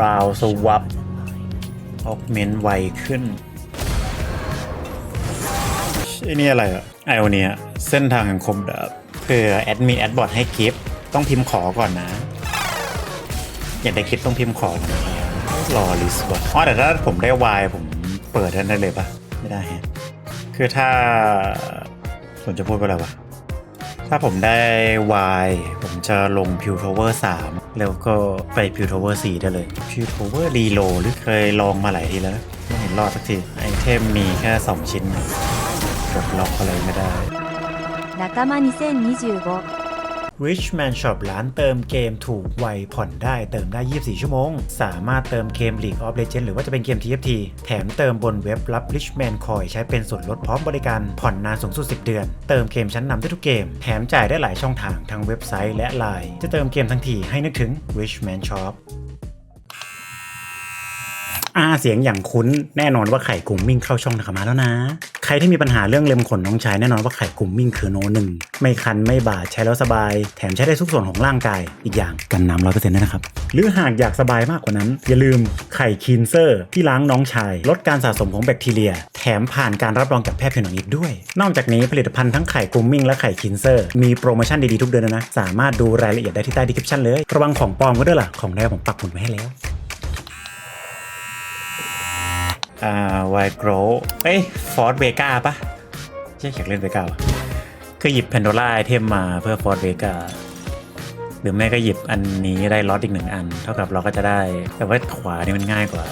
ราวสวับออกเมนไวขึ้นไอ้นี่อะไรอะไอโอเนียเส้นทางแห่งคมดาบเพื่อแอดมินแอดบอทให้กิฟต้องพิมพ์ขอก่อนนะ อย่าได้กิฟต์ต้องพิมพ์ขอก่อนนะรอลิสต์ว่ะอ๋อแต่ถ้าผมได้วายผมเปิดได้เลยปะไม่ได้ฮะคือถ้าผมจะพูดว่าอะไรวะ ถ้าผมได้ Y ผมจะลง p u t o w e r 3 แล้วก็ไป p u t o w e r 4 ได้เลย p u t o w e r Reload หรือเคยลองมาหลายทีแล้วไม่เห็นรอดสักที ไอเทมมีแค่ 2 ชิ้นกดล็อกอะไรไม่ได้仲間2025 Richman Shop ร้านเติมเกมถูกไวผ่อนได้เติมได้ 24 ชั่วโมง สามารถเติมเกม League of Legends หรือว่าจะเป็นเกม TFT แถมเติมบนเว็บรับ Richman Coin ใช้เป็นส่วนลดพร้อมบริการผ่อนนานสูงสุด 10 เดือน เติมเกมชั้นนำได้ทุกเกม แถมจ่ายได้หลายช่องทางทั้งเว็บไซต์และไลน์จะเติมเกมทั้งทีให้นึกถึง Richman Shop อาเสียงอย่างคุ้นแน่นอนว่าไข่กุมมิ่งเข้าช่องนะครับมาแล้วนะ ใครที่มีปัญหาเรื่องเล็มขนน้องชายแน่นอนว่าไข่กุมมิ่งคือโนหนึ่งไม่คันไม่บาดใช้แล้วสบาย แถมใช้ได้ทุกส่วนของร่างกาย อีกอย่างกันน้ำร้อยเปอร์เซ็นต์ด้วยนะครับ หรือหากอยากสบายมากกว่านั้น อย่าลืมไข่คีนเซอร์ ที่ล้างน้องชาย ลดการสะสมของแบคทีเรีย แถมผ่านการรับรองจากแพทย์ผิวหนังอีกด้วย นอกจากนี้ผลิตภัณฑ์ทั้งไข่กุมมิ่งและไข่คีนเซอร์มีโปรโมชั่นดีๆทุกเดือนนะสามารถดูรายละเอียดได้ที่ใต้ดีคริปชั่นเลยระวังของปลอมก็ด้วยล่ะของแท้ผมปักหมุดไว้ให้แล้ว อ่าไวโกรเอ้ยฟอร์ดเวกาปะใช่อยากเล่นเวกาปะคือหยิบแพนโดล่าไอเทมมาเพื่อฟอร์ดเวกาหรือไม่ก็หยิบอันนี้ได้ล็อตอีกหนึ่งอัน เท่ากับเราก็จะได้ แต่ว่าขวานี่มันง่ายกว่า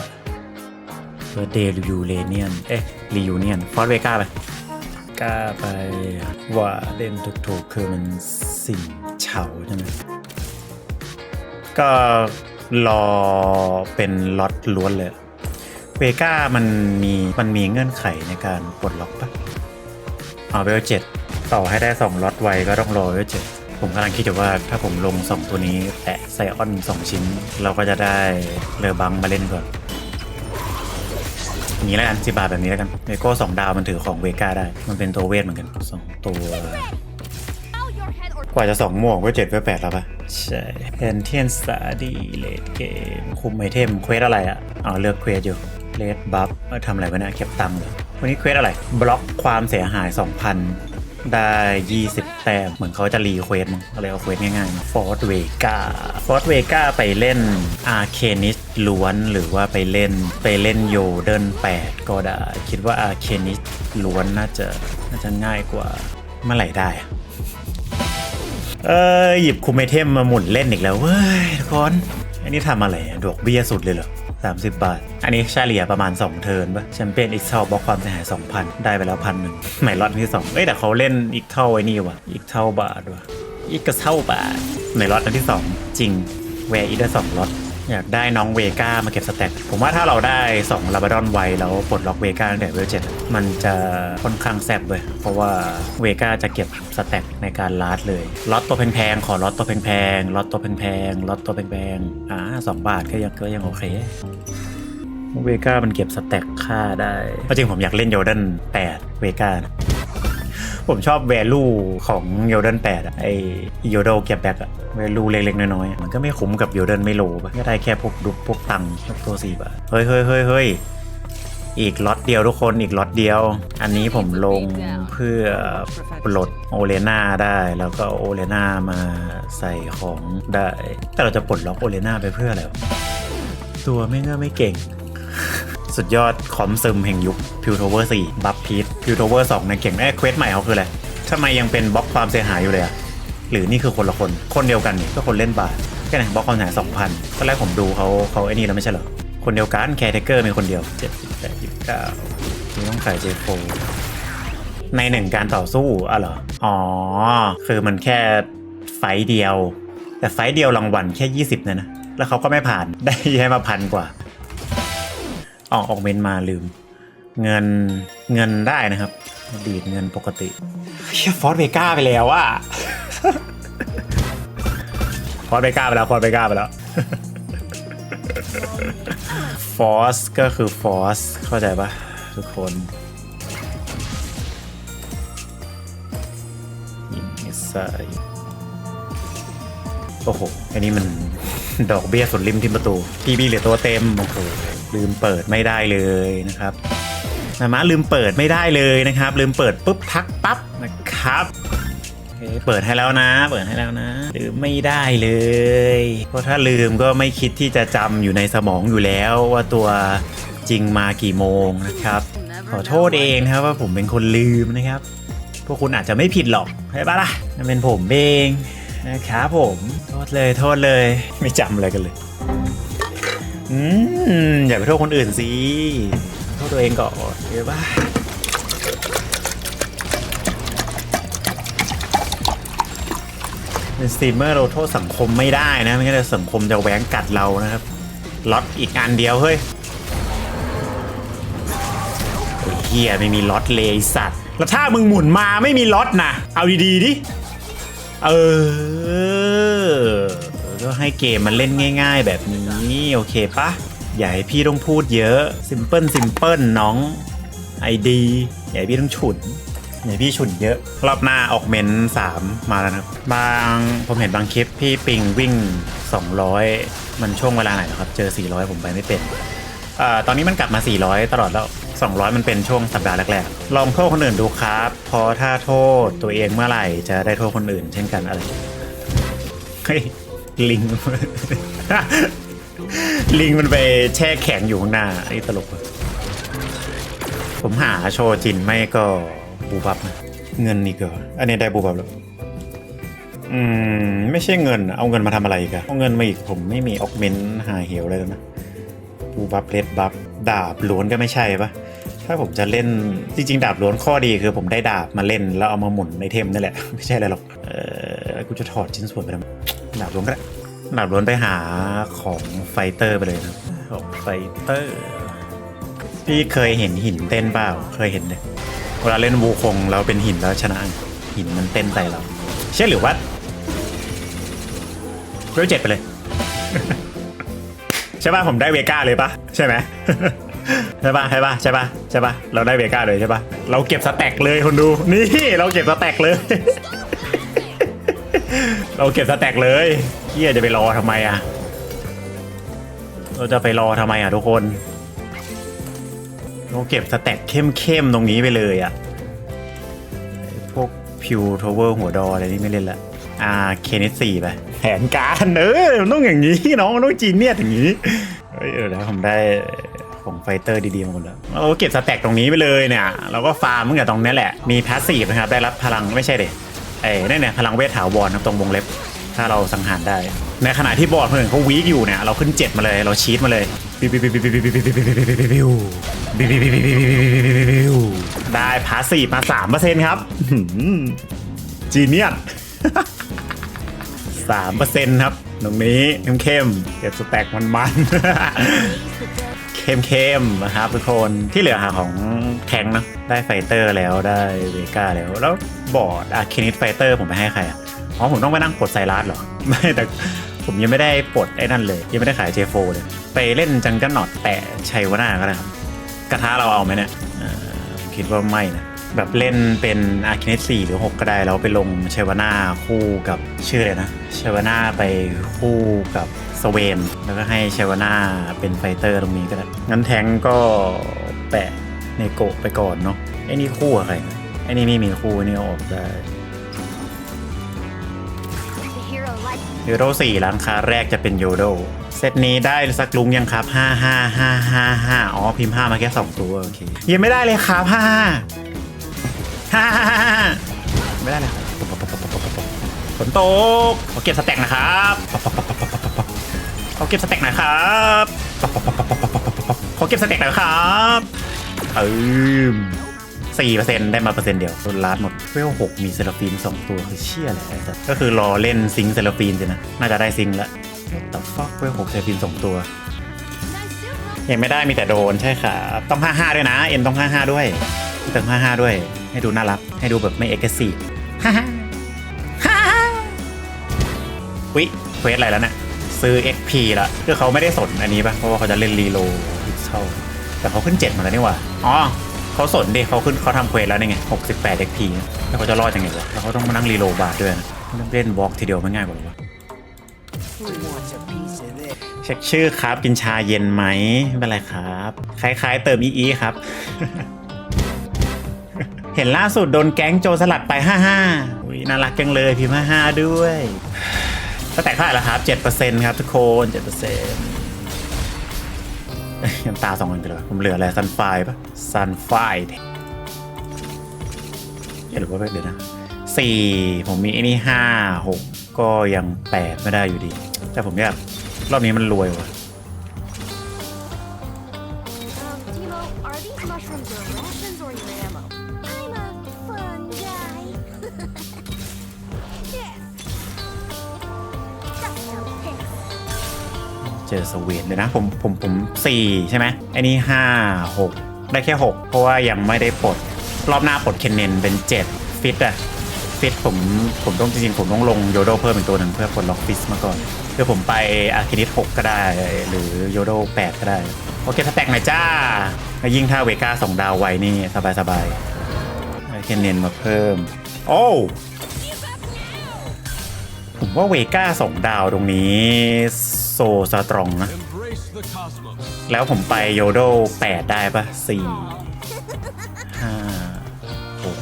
เพื่อเดลิวเลเนียนเอ๊ะรียูเนียนฟอร์ดเวกาไปกล้าไปว่าเล่นถูกๆ คือมันสิ่งเฉาใช่ไหมก็รอเป็นล็อตล้วนเลย เวก้ามันมีมันมีเงื่อนไขในการปลดล็อกปะเอาเวลเจ็ดต่อให้ได้ 2ล็อตไวก็ต้องรอเวลเจ็ดผมกำลังคิดอยู่ว่าถ้าผมลง 2 ตัวนี้แตะไซออน 2 ชิ้น เราก็จะได้เลอบังมาเล่นก่อนอย่างนี้แล้วกันสิบาทแบบนี้แล้วกันเวโก้สองดาวมันถือของเวก้าได้ มันเป็นตัวเวทเหมือนกันสองตัวกว่าจะสองหมวกเวลเจ็ดเวลแปดแล้วปะใช่แอนเทียนสตาดีเลดเกมคุมไอเทมเควสอะไรอะอ๋อเลือกเควสอยู่ บัฟทำอะไรวะเนี่ยเก็บตังค์เหรอวันนี้เควสอะไร บล็อกความเสียหาย 2,000 ได้ 20 แต้มเหมือนเขาจะรีเควสมั้งอะไรเอาเควสง่ายๆมาฟอร์ดเวกาฟอร์ดเวกาไปเล่นอาร์เคนิสล้วนหรือว่าไปเล่นไปเล่นโยเดิน8 ก็ได้ คิดว่าอาร์เคนิสล้วนน่าจะน่าจะง่ายกว่าเมื่อไหร่ได้อะเออหยิบคุมไอเทมมาหมุนเล่นอีกแล้วเว้ยทุกคนอันนี้ทำอะไรดอกเบี้ยสุดเลยเหรอ 30 บาท อันนี้เฉลี่ยประมาณ 2 เทิร์นปะแชมเปี้ยนอีกเท่าบล็อกความเสียหาย2,000 ได้ไปแล้วพันหนึ่งใหม่ล็อตที่ 2 เอ้ย แต่เขาเล่นอีกเท่าไอ้นี่วะอีกเท่าบาทวะอีกกระเท่าบาทใหม่ล็อตอันที่ 2 จริงแวร์อีกได้สองล็อต อยากได้น้องเวก้ามาเก็บสแต็กผมว่าถ้าเราได้2ลาบาดอนไวแล้วปลดล็อกเวก้าตั้งแต่เวลเจ็ดมันจะค่อนข้างแซ่บเลยเพราะว่าเวก้าจะเก็บสแต็กในการลาดเลยล็อตตัวแพงๆขอล็อตตัวแพงๆล็อตตัวแพงๆล็อตตัวแพงๆอ่าสองบาทก็ยังก็ยังโอเคเวก้ามันเก็บสแต็กค่าได้เพราะจริงผมอยากเล่นโยเดน8เวก้านะ ผมชอบแวลูของโยเดน8อะไอโยโดเก็บแบ็กอะแวลูเล็กๆ น้อยๆ มันก็ไม่คุ้มกับโยเดนไม่โลปะก็ได้แค่พวกดุพวกตังค์ตัวสี่บาทเฮ้ยเฮ้ยเฮ้ยเฮ้ยอีกล็อตเดียวทุกคนอีกล็อตเดียว อันนี้ผมลงเพื่อปลดโอเลนาได้แล้วก็โอเลนามาใส่ของได้ แต่เราจะปลดล็อกโอเลนาไปเพื่ออะไรตัวไม่เงื่อไม่เก่ง สุดยอดคอมซึมแห่งยุคพิวโทเวอร์4บัฟพีทพิวโทเวอร์2ในเก่งแอ้เควสใหม่เขาคืออะไรทำไมยังเป็นบล็อกความเสียหายอยู่เลยอะหรือนี่คือคนละคน คนเดียวกันนี่ก็คนเล่นบาทแค่ไหนบล็อกความเสียหาย2,000ตอนแรกผมดูเขาเขาไอ้นี่แล้วไม่ใช่เหรอ คนเดียวกันแคร์เทเกอร์มีคนเดียว7 8 9นี่ต้องขายเจโฟในหนึ่งการต่อสู้อะเหรอ อ๋อ คือมันแค่ไฟเดียว แต่ไฟเดียวรางวัลแค่ 20นะนะ แล้วเขาก็ไม่ผ่านได้แค่มาพันกว่า ออกออกเมนมาลืม เงินเงินได้นะครับ ดีดเงินปกติเชี่ยฟอร์ดเวก้าไปแล้วอะฟอร์ดเวก้าไปแล้วฟอร์ดเวก้าไปแล้วฟอสก็คือฟอสเข้าใจปะทุกคนยิงมิสไซล์โอ้โห อันนี้มัน ดอกเบี้ยสุดริมที่ประตูพีบีเหลือตัวเต็มโอ้โหลืมเปิดไม่ได้เลยนะครับมามาลืมเปิดไม่ได้เลยนะครับ ลืมเปิดปุ๊บทักปั๊บนะครับเปิดให้แล้วนะ เปิดให้แล้วนะ ลืมไม่ได้เลย เพราะถ้าลืมก็ไม่คิดที่จะจำอยู่ในสมองอยู่แล้วว่าตัวจริงมากี่โมงนะครับ ขอโทษเองนะครับว่าผมเป็นคนลืมนะครับ พวกคุณอาจจะไม่ผิดหรอกใช่ปะล่ะนั่นเป็นผมเอง นะครับผม โทษเลยโทษเลย ไม่จำอะไรกันเลย อืม อย่าไปโทษคนอื่นสิ โทษตัวเองก่อนเดี๋ยวบ้าเป็นสตรีมเมอร์เราโทษสังคมไม่ได้นะ ไม่งั้นสังคมจะแหวงกัดเรานะครับล็อตอีกอันเดียวเฮ้ยเฮียไม่มีล็อตเลยสัตว์ แล้วถ้ามึงหมุนมาไม่มีล็อตนะ เอาดีๆดิ เออ ก็ให้เกมมันเล่นง่าย ๆ แบบนี้โอเคปะอย่าให้พี่ต้องพูดเยอะซิมเพิลซิมเพิลน้องไอดีอย่าให้พี่ต้องฉุนอย่าให้พี่ฉุนเยอะ รอบหน้าออกเมนสามมาแล้วนะครับบางผมเห็นบางคลิปพี่ปิงวิ่ง 200 มันช่วงเวลาไหนเหรอครับ เจอ 400 ผมไปไม่เป็นอ่อตอนนี้มันกลับมา 400 ตลอดแล้ว 200 มันเป็นช่วงสัปดาห์แรกๆ ลองโทษคนอื่นดูครับ เพราะถ้าโทษตัวเองเมื่อไหร่จะได้โทษคนอื่น เช่นกันอะไร เฮ้ย ลิง ลิงมันไปแช่แข็งอยู่ข้างหน้าไอ้ตลก ผมหาโชว์จินไม่ก็บูบับนะ เงินอีกเหรออันนี้ได้บูบับแล้วอืม ไม่ใช่เงิน เอาเงินมาทำอะไรอีกอะเอาเงินมาอีกผมไม่มีออกเมนต์หาเหวเลยแล้วนะบูบับเลดบับดาบล้วนก็ไม่ใช่ปะ ถ้าผมจะเล่นจริงๆ ดาบล้วนข้อดีคือผมได้ดาบมาเล่น แล้วเอามาหมุนในเทมนั่นแหละ ไม่ใช่อะไรหรอก เออกูจะถอดชิ้นส่วนไปทำดาบล้วนก็ได้ดาบล้วนไปหาของไฟเตอร์ไปเลยนะของไฟเตอร์ พี่เคยเห็นหินเต้นเปล่าเคยเห็นเลยเวลาเล่นวูคงเราเป็นหินแล้วชนะหินมันเต้นใส่เราใช่หรือว่าเวลเจ็ดไปเลย ใช่ป่ะผมได้เวก้าเลยป่ะ ใช่ไหม ใช่ปะใช่ปะใช่ปะใช่ปะเราได้เวก้าเลยใช่ปะเราเก็บสแต็กเลยคนดูนี่เราเก็บสแต็กเลย เราเก็บสแต็กเลยเฮียจะไปรอทำไมอะ เราจะไปรอทำไมอะทุกคน เราเก็บสแต็กเข้มๆตรงนี้ไปเลยอะพวกพิวทาวเวอร์หัวดออะไรนี่ไม่เล่นละอ่าเคนิสสี่ไปแผนการเออมันต้องอย่างนี้น้องมันต้องจีนเนี่ยอย่างนี้เออแล้วผมได้ ของไฟเตอร์ดีๆมาหมดแล้วเราก็เก็บสแต็กตรงนี้ไปเลยเนี่ยเราก็ฟาร์มตั้งแต่ตรงนี้แหละ มีพาสซีฟนะครับ ได้รับพลังไม่ใช่เด็ไอ้นั่นเนี่ยพลังเวทถาวรครับตรงวงเล็บ ถ้าเราสังหารได้ ในขณะที่บอร์ดคนอื่นเขาวีคอยู่เนี่ยเราขึ้นเจ็ดมาเลยเราชีตมาเลยบิวบิวบิวบิวบิวบิวบิวบิวบิวบิวบิวบิวบิวบิวบิวบิวบิวบิวบิวได้พาสซีฟมาสามเปอร์เซ็นต์ครับจีเนียสสามเปอร์เซ็นต์ครับตรงนี้เข้มๆเก็บสแต็กมันๆ เข้มๆนะครับทุกคนที่เหลือหาของแทงเนอะได้ไฟเตอร์แล้วได้เวก้าแล้ว แล้วบอร์ดอะเคนิตไฟเตอร์ผมไปให้ใครอะอ๋อผมต้องไปนั่งปลดไซรัสเหรอ ไม่แต่ผมยังไม่ได้ปลดไอ้นั่นเลย ยังไม่ได้ขายเจโฟเลย ไปเล่นจังกันหนอดแต่ชัยวนาก็ได้ครับ กระทะเราเอาไหมเนี่ยอ่าผมคิดว่าไม่นะ แบบเล่นเป็นอาร์คิเนต4หรือ 6 ก็ได้แล้วไปลงชัยวนาคู่กับชื่ออะไรนะชัยวนาไปคู่กับ สเวน แล้วก็ให้เชัยวนาเป็นไฟเตอร์ตรงนี้ก็ได้ งั้นแทงก็แปะในโกะไปก่อนเนาะไอ้นี่คู่กับใครไอ้นี่ไม่มีคู่ไอ้นี่ออกได้ The hero life โยโดสี่ร้านค้าแรกจะเป็นโยโดเซตนี้ได้สักลุงยังครับห้าห้าห้าห้าห้าอ๋อ พิมพ์ห้ามาแค่สองตัว โอเค ยังไม่ได้เลยครับห้าห้าห้าห้าไม่ได้เลยฝนตกขอเก็บสแต็กนะครับ ขอเก็บสแต็กหนะครับขอเก็บสแต็กหนะครับเออสี่เปอร์เซ็นต์ได้มาเปอร์เซ็นต์เดียวโดนลาดหมดเวลหกมีเซราฟีนสองตัวคือเชี่ยอะไรไอ้สัสก็คือรอเล่นซิงค์เซราฟีนสินะ น่าจะได้ซิงค์ละแต่ฟอกเวลหกเซราฟีนสองตัว ยังไม่ได้มีแต่โดนใช่ค่ะ ต้อง55ด้วยนะ เอ็นต้อง55ด้วยเติม55ด้วย ให้ดูน่ารัก ให้ดูแบบไม่เอ็กซ์ซีฮ่าฮ่าฮ่าฮ่าวิเควสอะไรแล้วเนี่ย ซื้อ XP ละคือเขาไม่ได้สนอันนี้ป่ะเพราะว่าเขาจะเล่นรีโลพิกเซลแต่เขาขึ้น 7 มาแล้วนี่หว่าอ๋อเขาสนดิเขาขึ้นเขาทำเควสแล้วนี่ไง68 XP แล้วเขาจะรอดยังไงวะแล้วเขาต้องมานั่งรีโลบาร์ด้วยนะเล่นบล็อกทีเดียวมันง่ายกว่าหรอวะเช็คชื่อครับกินชาเย็นไหมไม่เป็นไรครับ คล้าย ๆ เติมอีอีครับ เห็นล่าสุดโดนแก๊งโจรสลัดไป 55อุ้ยน่ารักจังเลยพิมพ์55ด้วย ก็แต่เท่าไหร่ละครับ7%ครับทุกคน7%ยังตาสองอันเลยผมเหลืออะไรซันไฟปะซันไฟหรือว่าเดี๋ยวนะสี่ผมมีไอ้นี่ห้าหกก็ยังแปดไม่ได้อยู่ดี แต่ผมอยากรอบนี้มันรวยว่ะ เวีทเลยนะ ผมผมผมสี่ใช่ไหมไอ้นี่ห้าหกได้แค่หกเพราะว่ายังไม่ได้ปลด รอบหน้าปลดเคนเนนเป็นเจ็ดฟิตอะฟิตผมผมต้องจริงๆผมต้องลงโยโดเพิ่มอีกตัวหนึ่งเพื่อปลดล็อกฟิสมาก่อนเพื่อผมไปอาร์คินิสหกก็ได้ หรือโยโดแปดก็ได้ โอเคสแต็กหน่อยจ้า ยิ่งถ้าเวก้าสองดาวไวนี่สบายสบายเคนเนนมาเพิ่ม โอ้ผมว่าเวก้าสองดาวตรงนี้ โซสตรองนะ แล้วผมไปโยโดแปดได้ปะสี่ห้าหก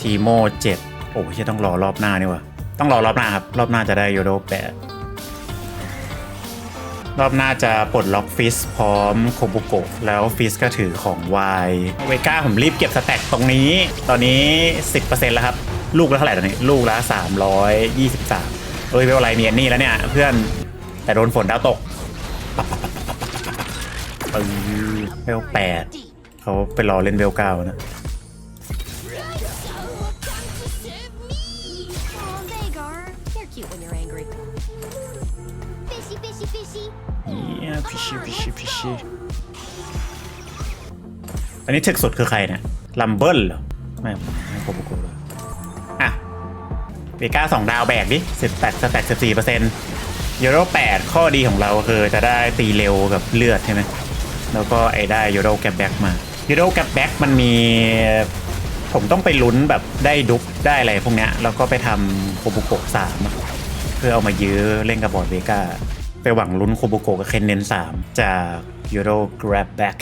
ทีโมเจ็ดโอ้ยต้องรอรอบหน้านี่วะต้องรอรอบหน้าครับ รอบหน้าจะได้โยโดแปดรอบหน้าจะปลดล็อกฟิสพร้อมโคบุโกะแล้วฟิสก็ถือของวายเวก้าผมรีบเก็บสแต็กตรงนี้ ตอนนี้ 10%แล้วครับ ลูกละเท่าไหร่ตอนนี้ ลูกละ 323 เอ้ยเวลไรเมียนนี่แล้วเนี่ย เพื่อนแต่โดนฝนดาวตกเออเวลแปดเขาไปรอเล่นเวลเก้านะ Oh, Vagar, you're cute when you're angry. Fishy, fishy, fishy. เยี่ยพิชิพิชิพิชิอันนี้ถึกสุดคือใครเนี่ยลัมเบิลเหรอไม่ไม่โคบุโกะเลยอะ เวก้าสองดาวแบกดิสิบแปดสแต็กสิบสี่เปอร์เซ็นต์ยูโรแปดข้อดีของเราคือจะได้ตีเร็วกับเลือดใช่ไหมแล้วก็ไอ้ได้ยูโรแกปแบ็กมายูโรแกปแบ็กมันมี ผมต้องไปลุ้นแบบได้ดุ๊กได้อะไรพวกเนี้ยแล้วก็ไปทำโคบุโกะสามเพื่อเอามายื้อเล่นกับบอร์ดเวก้าไปหวังลุ้นโคบุโกะกับเคนเนนสามจากยูโรแกรบแบ็ก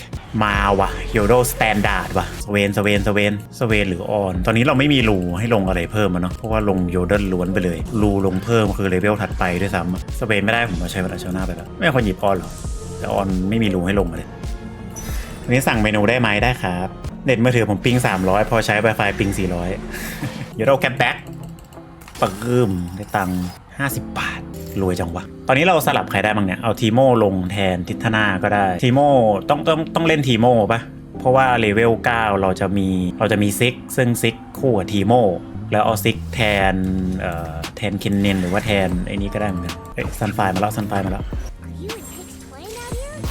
มาว่ะยูโรสแตนดาร์ดว่ะสเวนสเวนสเวนสเวนหรือออน ตอนนี้เราไม่มีรูให้ลงอะไรเพิ่มอะเนาะเพราะว่าลงโยเดิลล้วนไปเลยรูลงเพิ่มคือเลเวลถัดไปด้วยซ้ำสเวนไม่ได้ผมมาใช้เวลาเช้าหน้าไปแล้วไม่ควรหยิบออนหรอกแต่ออนไม่มีรูให้ลงเลยวันนี้สั่งเมนูได้ไหมได้ครับเน็ตมือถือผมปิง 300 พอใช้ Wi-Fi ปิง 400เดี๋ยวเราแกปแบ็กปะกึมได้ตังค์50 บาท รวยจังวะ ตอนนี้เราสลับใครได้บ้างเนี่ย เอาทีโมลงแทนทิทนาก็ได้ ทีโมต้องต้องต้องเล่นทีโมปะเพราะว่าเลเวล 9 เราจะมีเราจะมีซิกซึ่งซิกคู่กับทีโมแล้วเอาซิกแทนเอ่อแทนเคนเนนหรือว่าแทนไอ้นี้ก็ได้เหมือนกันเอ้ยซันไฟมาแล้วซันไฟมาแล้ว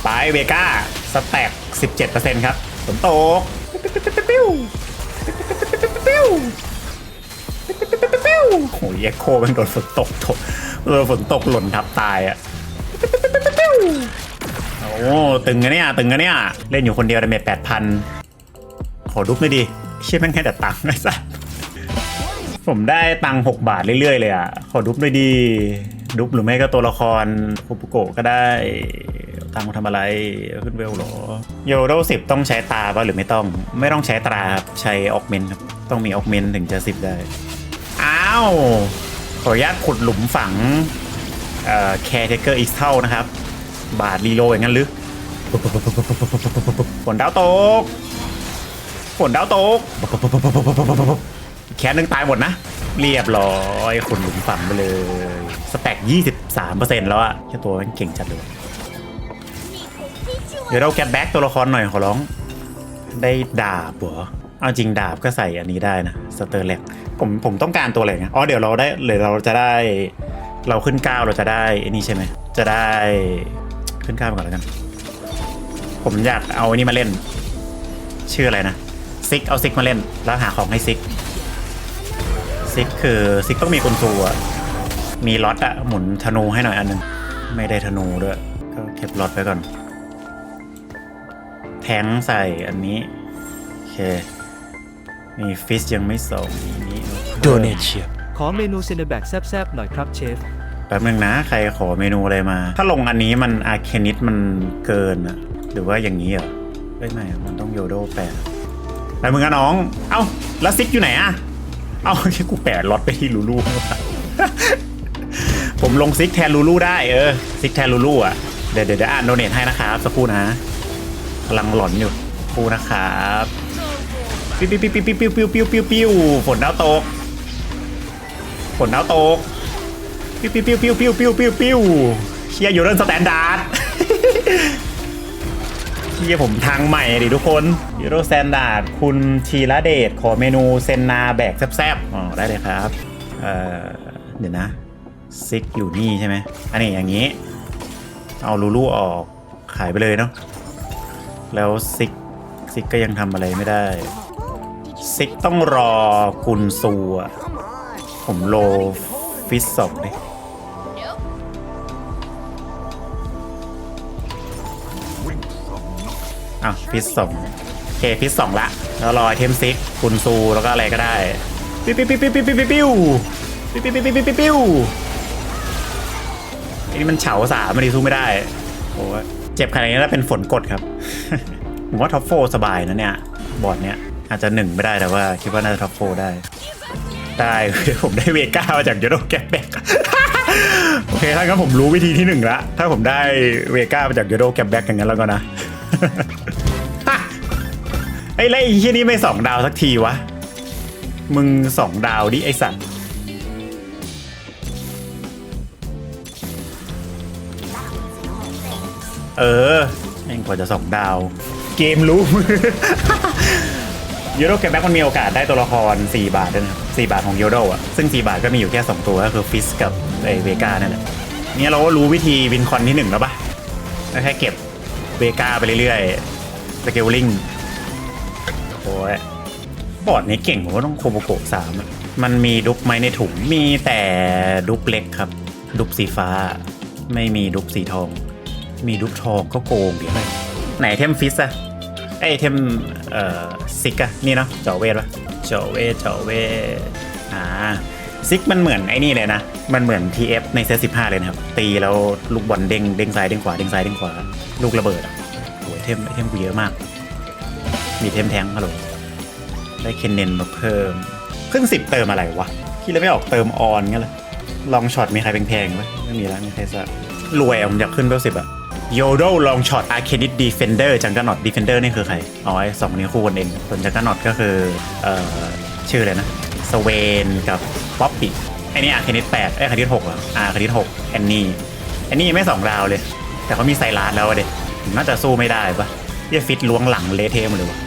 ไปเวก้าสแต็ก17%ครับฝนตกปิ้วปิ้วปิ้ว โอ้ยเอ็กโคมันโดนฝนตกตกโดนฝนตกหล่นทับตายอะโอ้ตึงอะเนี่ยตึงอะเนี่ยเล่นอยู่คนเดียวดาเมจแปดพันขอดุ๊บหน่อยดิเชี่ยแม่งแค่แต่ตังค์ไอ้สัสผมได้ตังค์หกบาทเรื่อยๆเลยอะขอดุบหน่อยดีดุบหรือไม่ก็ตัวละครคุปุโกะก็ได้ตังค์ทำอะไรขึ้นเวลหรอโยโดสิบต้องใช้ตาปะหรือไม่ต้อง ไม่ต้องใช้ตาครับใช้ออกเมนครับต้องมีออกเมนถึงจะสิบได้ ขออนุญาตขุดหลุมฝังแคร์เทเกอร์อีกเท่านะครับ บาทรีโลอย่างนั้นหรือฝนดาวตกฝนดาวตก แค่นึงตายหมดนะ เรียบร้อยขุดหลุมฝังไปเลย สแต็ก 23%แล้วอะแค่ตัวมันเก่งจัดเลยเดี๋ยวเราแกะแบ็กตัวละครหน่อยขอร้อง ได้ดาบเหรอ เอาจริงดาบก็ใส่อันนี้ได้นะสเตอร์เล็กผมผมต้องการตัวอะไรเงี้ยอ๋อเดี๋ยวเราได้เดี๋ยวเราจะได้เราขึ้นก้าวเราจะได้ไอ้นี่ใช่ไหมจะได้ขึ้นก้าวไปก่อนแล้วกัน ผมอยากเอาอันนี้มาเล่น ชื่ออะไรนะซิกเอาซิกมาเล่น แล้วหาของให้ซิกซิกคือซิกต้องมีคนซูอะมีล็อตอะหมุนธนูให้หน่อยอันหนึง ไม่ได้ธนูด้วยก็เก็บล็อตไว้ก่อน แทงใส่อันนี้โอเค มีฟิสยังไม่ส่งมีนี้โดเนทเชียขอเมนูเซนเดอร์แบกแซบๆหน่อยครับเชฟ แป๊บนึงนะ ใครขอเมนูอะไรมา ถ้าลงอันนี้มันอาเคนิตมันเกินอะหรือว่าอย่างนี้เหรอเอ้ยไม่อะมันต้องโยโดแปดไปมึงอะน้อง เอ้าแล้วซิกอยู่ไหนอะเอ้าแค่กูแปดล็อตไปที่ลูลูผมลงซิกแทนลูลูได้เออซิกแทนลูลูอะเดี๋ยวเดี๋ยวเดี๋ยวอ่านโดเนทให้นะครับสักครู่นะกำลังหลอนอยู่สักครู่นะครับ ปิ้วปิ้วปิ้วปิ้วปิ้วปิ้วปิ้วปิ้วปิ้วฝนดาวตกฝนดาวตกปิ้วปิ้วปิ้วปิ้วปิ้วปิ้วปิ้วปิ้วเชียร์อยู่เรื่องสแตนดาร์ดเชียร์ผมทางใหม่ดิทุกคนยูโรสแตนดาร์ดคุณทีละเดชขอเมนูเซนนาแบกแซบๆอ๋อได้เลยครับเอ่อเดี๋ยวนะซิกอยู่นี่ใช่ไหมอันนี้อย่างนี้ เอาลูลูออกขายไปเลยเนาะแล้วซิกซิกก็ยังทำอะไรไม่ได้ ซิกต้องรอกุนซูอะผมโลฟิสสองดิอะฟิสสองโอเคฟิสสองละ แล้วรอไอเทมซิกกุนซูแล้วก็อะไรก็ได้ปิ้วปิ้วปิ้วปิ้วปิ้วปิ้วปิ้วปิ้วปิ้วปิ้วปิ้วปิ้วปิ้วอันนี้มันเฉาสามมันดีสู้ไม่ได้โอ้เจ็บขนาดนี้แล้วเป็นฝนกดครับ ผมว่าท็อปโฟสบายนะเนี่ย บอร์ดเนี้ย อาจจะหนึ่งไม่ได้แต่ว่า คิดว่าน่าจะท็อปโฟได้ ได้ผมได้เวก้ามาจากยูโรแกแบกโอเคถ้างั้นผมรู้วิธีที่หนึ่งละถ้าผมได้เวก้ามาจากยูโรแกแบกอย่างนั้นแล้วก็นะไอ้ไรไอ้ที่นี่ไม่สองดาวสักทีวะ มึงสองดาวดิไอสัตว์เออแม่งกว่าจะสองดาว เกมรู้ ยูโรแกมแบ็กมันมีโอกาสได้ตัวละคร 4 บาทด้วยนะครับ4บาทของยูโรอะ ซึ่ง 4 บาทก็มีอยู่แค่ 2 ตัวก็คือฟิสกับไอเวกานั่นแหละเนี่ยเราก็รู้วิธีวินคอนที่ 1 แล้วปะก็แค่เก็บเวกาไปเรื่อยๆสเกลลิงโอ้ยบอร์ดนี้เก่งผมว่าต้องโคโบโกะสามมันมีดุ๊กไหมในถุงมีแต่ดุ๊กเล็กครับ ดุ๊กสีฟ้า ไม่มีดุ๊กสีทอง มีดุ๊กทองก็โกงเดี๋ยวไหนเทมฟิสอะ ไอเทมเอ่อซิกอะนี่เนาะเจาะเวทปะเจาะเวทเจาะเวทอ่าซิกมันเหมือนไอ้นี่เลยนะ มันเหมือน TF ในเซตสิบห้าเลยนะครับ ตีแล้วลูกบอลเด้งเด้งซ้ายเด้งขวาเด้งซ้ายเด้งขวา ลูกระเบิดอะโอ้ยเทมเทมกูเยอะมาก มีเทมแทงฮัลโหลได้เคนเนนมาเพิ่มขึ้นสิบเติมอะไรวะคิดแล้วไม่ออกเติมออนงั้นเลยลองช็อตมีใครแพงๆไหมไม่มีแล้วมีใครสักรวยอะผมอยากขึ้นเบลสิบอะ โยโดลองช็อตอาร์เคดิ d ดีเฟนเดอร์จังกันอตดีเฟนเดอร์นี่คือใคร อ๋อไอ้สองนี้คู่กันเองส่วนจังกันอตก็คือ เอ่อ ชื่ออะไรนะสเวนกับป๊อปปี้ไอ้นี่อาร์เคดิ d แปดไอ้อาร์เคดิ d หกเหรออาร์เคดิ d หกแอนนี่แอนนี่ยังไม่สองดาวเลย แต่เขามีไซรัสแล้วอะเด็น่าจะสู้ไม่ได้ปะเยี่ยฟิตล้วงหลังเลเทมเลยวะ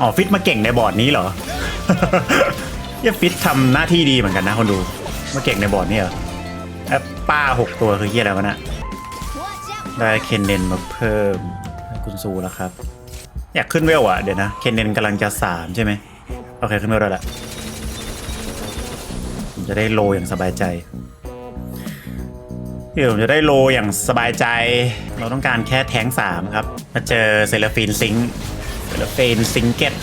อ๋อฟิตมาเก่งในบอร์ดนี้เหรอเฮียฟิตทำหน้าที่ดีเหมือนกันนะคนดูมาเก่งในบอร์ดนี้เหรอแอปป้าหกตัวคือเฮียอะไรวะนะ ได้เคนเนนมาเพิ่มคุณซูแล้วครับ อยากขึ้นเวลอะเดี๋ยวนะ เคนเนนกำลังจะสามใช่ไหมโอเค ขึ้นเวลได้ละผมจะได้โลอย่างสบายใจเดี๋ยวผมจะได้โลอย่างสบายใจ เราต้องการแค่แท้งสามครับ มาเจอเซลฟินซิงเซลฟินซิงเก็ต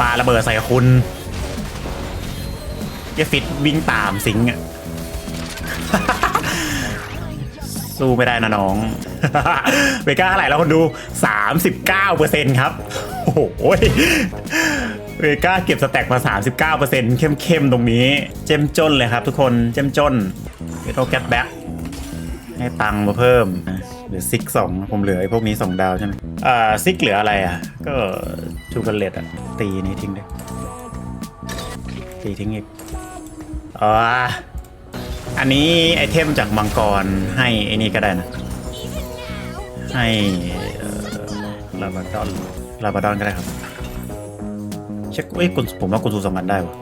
ปาระเบิดใส่คุณเยฟิตวิ่งตามซิงอะ สู้ไม่ได้นะน้อง เวก้าเท่าไหร่แล้วคนดู 39%ครับ โอ้โหเวก้าเก็บสแต็กมา 39%เข้มๆ ตรงนี้ เจ้มจนเลยครับทุกคน เจ้มจนเวโตแกตแบ็คให้ตังค์มาเพิ่มเหลือซิกสองผมเหลือไอ้พวกนี้2ดาวใช่ไหมอ่าซิกเหลืออะไรอะ ก็ทูกันเลตอะ ตีนี้ทิ้งเลยตีทิ้งอีกอ๋อ อันนี้ไอเทมจากมังกรให้ไอ้นี่ก็ได้นะ ให้ลาบาดอนลาบาดอนก็ได้ครับ เช็คเอ้ยกุญผมว่ากุญซูสองอันได้วะ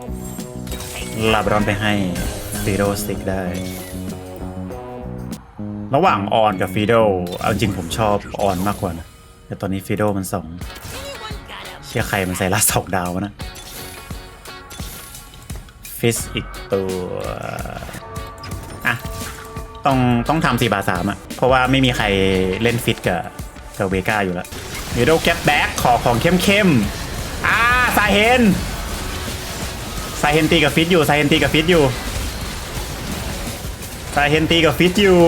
ลาบาดอนไปให้ฟีโดสติกได้ ระหว่างออนกับฟีโดเอาจริงผมชอบออนมากกว่านะ แต่ตอนนี้ฟีโดมันสองเชื่อใครมันใส่ลาสองดาวนะฟิสอีกตัว อะ ต้องต้องทำสี่บาทสามอะ เพราะว่าไม่มีใครเล่นฟิตกับกับเวก้าอยู่แล้วมิดเดิลแกปแบ็กขอของเข้มเข้มอ่าซาเฮนซซเฮนตีกับฟิตอยู่ไซเฮนตีกับฟิตอยู่ไซเฮนตีกับฟิตอยู่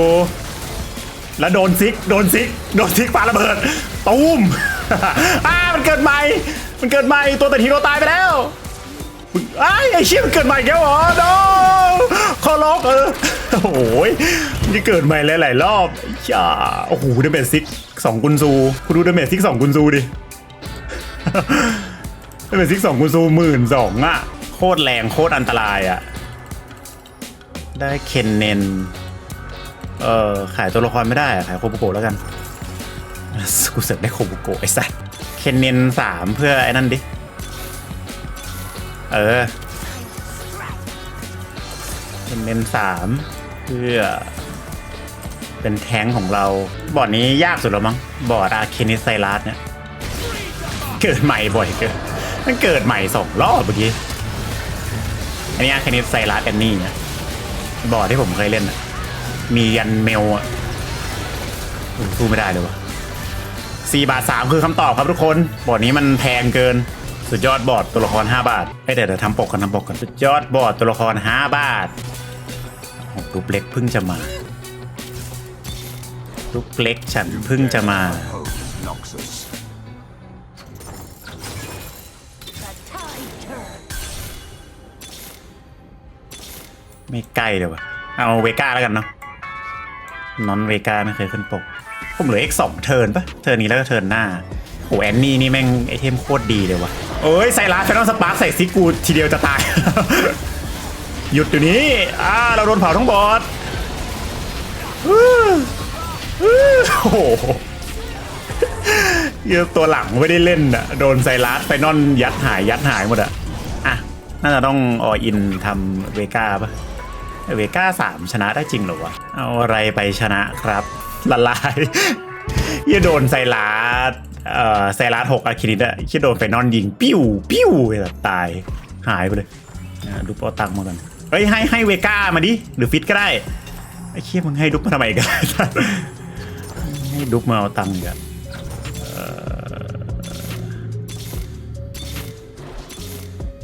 แล้วโดนซิกโดนซิกโดนซิกปาระเบิดตูมอ้ามันเกิดใหม่มันเกิดใหม่ตัวแต่ทีโรตายไปแล้วไอ้ไอ้เชี่ยมันเกิดใหม่อีกแล้วเหรอโน ขอล็อกเออโอ้ยนจะเกิดใหม่หลายๆรอบอย่าโอ้โหเดเมจซิกสองกุนซูคุณดูเดเมจซิกสองกุนซูดิเดเมจซิกสองกุนซูหมื่นสองอะ โคตรแรงโคตรอันตรายอะได้เคนเนน เออขายตัวละครไม่ได้อะขายโคบุโกะแล้วกันกูเสร็จได้โคบุโกะไอ้สัสเคนเนนสามเพื่อไอ้นั่นดิ เออ เคนเนนสามเพื่อ เป็นแท้งของเรา บอร์ดนี้ยากสุดแล้วมั้ง บอร์ดอาเคนิสไซรัสเนี่ย เกิดใหม่บ่อยเกินมันเกิดใหม่สองรอบเมื่อกี้ อันนี้อาเคนิสไซรัสแอนนี่เนี่ยบอร์ดที่ผมเคยเล่นอะมียันเมลอะสู้ไม่ได้เลยวะสี่บาทสามคือคำตอบครับทุกคน บอร์ดนี้มันแพงเกิน สุดยอดบอร์ดตัวละคร 5 บาทเอ้เดี๋ยวเดี๋ยวทำปกกันทำปกกัน สุดยอดบอร์ดตัวละคร 5 บาท โอ้รูปเล็กเพิ่งจะมารูปเล็กฉันเพิ่งจะมา ไม่ใกล้เลยวะเอาเวก้าแล้วกันเนาะนอนเวก้าไม่เคยขึ้นปก ผมเหลือ X2 เทิร์นปะเทิร์นนี้แล้วก็เทิร์นหน้าโอ้แอนนี่นี่แม่งไอเทมโคตรดีเลยวะเอ้ยใส่ลาแฟนอสปาร์คใส่ซิกกูทีเดียวจะตาย หยุดอยู่นี้อ่าเราโดนเผาทั้งบอดโอ้โหเฮ้ยอะตัวหลังไม่ได้เล่นอะโดนไซรัสไฟนอลยัดหายยัดหายหมดอะอะน่าจะต้องออินทำเวก้าปะเวก้าสามชนะได้จริงหรอวะ เอาอะไรไปชนะครับ ละลายยี่โดนไซรัสเอ่อไซรัสหกอะคินิดอะยี่โดนไฟนอลยิง ปิ้วปิ้วแบบตายหายไปเลยดูโปรตังมากัน เฮ้ยให้ให้เวก้ามาดิหรือฟิตก็ได้ไอ้เคียมึงให้ดุ๊กมาทำไมกันให้ดุ๊กมาเอาตังค์อีกัน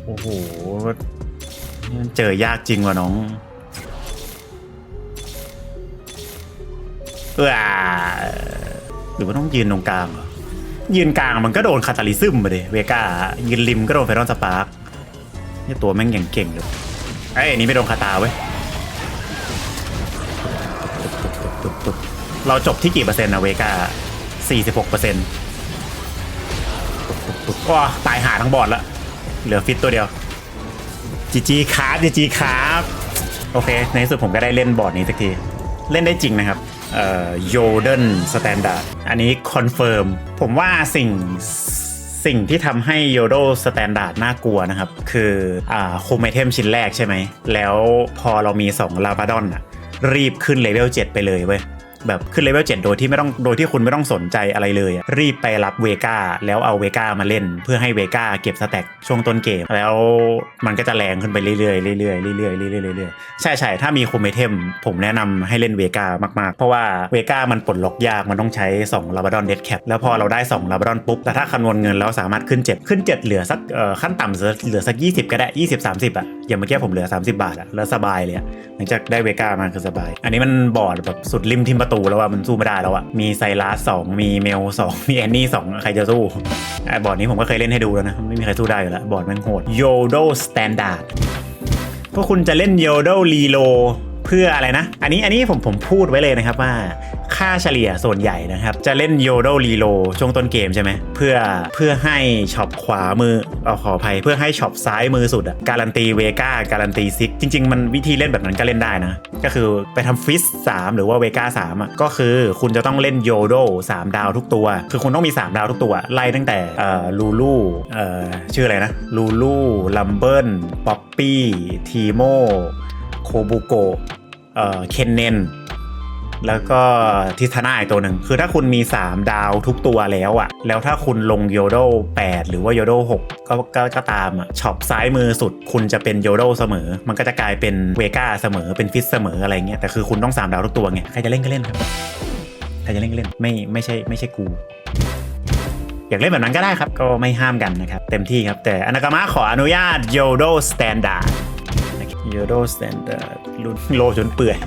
โอ้โหนี่มันเจอยากจริงว่ะน้องเออหรือว่าต้องยืนตรงกลางเหรอยืนกลางมันก็โดนคาตาลิซึมไปเลยเวก้ายืนริมก็โดนไฟรอนสปาร์กนี่ตัวแม่งอย่างเก่งเลย ไอ้อันนี้ไม่โดนคาตาเว้ยเราจบที่กี่เปอร์เซ็นต์นะเวก้า46เปอร์เซ็นต์ว้าตายหาทั้งบอร์ดละเหลือฟิตตัวเดียวจีจีครับจีจีครับโอเค ในที่สุดผมก็ได้เล่นบอร์ดนี้สักที เล่นได้จริงนะครับเอ่อโยเดนสแตนดาร์ดอันนี้คอนเฟิร์มผมว่าสิ่ง สิ่งที่ทำให้โยโดสแตนดาร์ดน่ากลัวนะครับ คืออ่าคุมไอเทมชิ้นแรกใช่ไหม แล้วพอเรามี 2 ลาบาดอนอะรีบขึ้นเลเวล7ไปเลยเว้ย แบบขึ้นเลเวล7โดยที่ไม่ต้องโดยที่คุณไม่ต้องสนใจอะไรเลยอะรีบไปรับเวก้าแล้วเอาเวก้ามาเล่น เพื่อให้เวก้าเก็บสแต็กช่วงต้นเกม แล้วมันก็จะแรงขึ้นไปเรื่อยๆเรื่อยๆเรื่อยๆเรื่อยๆเรื่อยๆใช่ใช่ถ้ามีคุมไอเทม ผมแนะนำให้เล่นเวก้ามากๆ เพราะว่าเวก้ามันปลดล็อกยากมันต้องใช้2ลาบาดอนเดดแคปแล้วพอเราได้2ลาบาดอนปุ๊บแต่ถ้าคำนวณเงินแล้วสามารถขึ้น 7 ขึ้น 7 เหลือสักขั้นต่ำเหลือสัก 20 ก็ได้ 20 30อะอย่างเมื่อกี้ผมเหลือ 30 บาทอะแล้วสบายเลยอะหลังจากได้เวก้ามาคือสบาย อันนี้มันบอร์ดแบบสุดริมทิมประตูแล้วอะมันสู้ไม่ได้แล้วอะมีไซรัสสองมีเมลสองมีแอนนี่สองใครจะสู้ไอ้บอร์ดนี้ผมก็เคยเล่นให้ดูแล้วนะไม่มีใครสู้ได้อยู่แล้วบอร์ดมันโหดโยโดสแตนดาร์ดพวกคุณจะเล่นโยโดรีโลเพื่ออะไรนะ อันนี้อันนี้ผมผมพูดไว้เลยนะครับว่า ค่าเฉลี่ยส่วนใหญ่นะครับ จะเล่นโยโดรีโลช่วงต้นเกมใช่ไหมเพื่อเพื่อให้ช็อปขวามือเอาขออภัยเพื่อให้ช็อปซ้ายมือสุดอะการันตีเวก้าการันตีซิกจริง ๆ มันวิธีเล่นแบบนั้นก็เล่นได้นะ ก็คือไปทำฟิส3หรือว่าเวก้า3อะก็คือคุณจะต้องเล่นโยโด3 ดาวทุกตัว คือคุณต้องมี 3 ดาวทุกตัว ไล่ตั้งแต่เอ่อลูลูเอ่อชื่ออะไรนะลูลูลัมเบิลป๊อปปี้ทีโมโคบุโกเอ่อเคนเนน แล้วก็ทิทาน่าอีกตัวหนึ่ง คือถ้าคุณมี 3 ดาวทุกตัวแล้วอะแล้วถ้าคุณลงโยโด8 หรือว่าโยโด6ก็ก็ก็ตามอะช็อปซ้ายมือสุดคุณจะเป็นโยโดเสมอ มันก็จะกลายเป็นเวก้าเสมอเป็นฟิสเสมออะไรเงี้ยแต่คือคุณต้อง 3 ดาวทุกตัวไงใครจะเล่นก็เล่นครับใครจะเล่นก็เล่นไม่ไม่ใช่ไม่ใช่กูอยากเล่นแบบนั้นก็ได้ครับ ก็ไม่ห้ามกันนะครับ เต็มที่ครับ แต่อนากามะขออนุญาตโยโดสแตนดาร์ดโยโดสแตนดาร์ดรุ่นโลจนเปื่อย